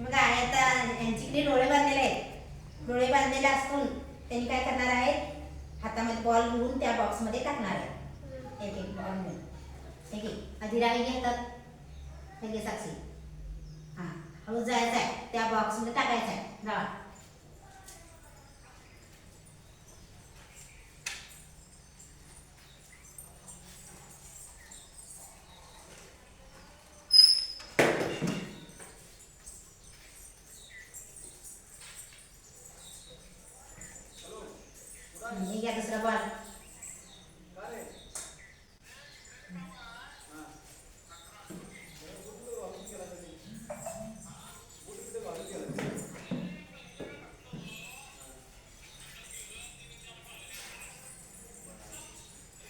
मग आहे आता यांच्याकडे डोळे बांधलेले आहेत. डोळे बांधलेले असून त्यांनी काय करणार आहेत? हातामध्ये बॉल घेऊन त्या बॉक्समध्ये टाकणार आहे एक एक बॉल घेऊन. ठीक आहे अधिराई घेतात. ठीक आहे साक्षी. हां हळू जायचं आहे त्या बॉक्समध्ये टाकायचं आहे जावा हे घ्या दुसरा बॉल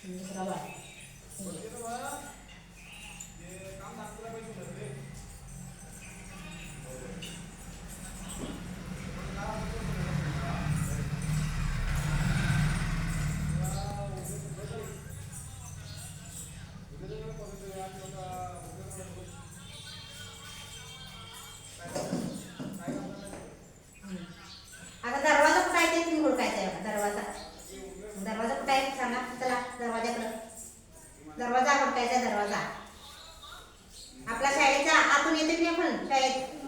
दुसरा बॉल दरवाजाकडं दरवाजा हुडकायचा दरवाजा. आपला शाळेचा आतून येते की आपण? शाळेत?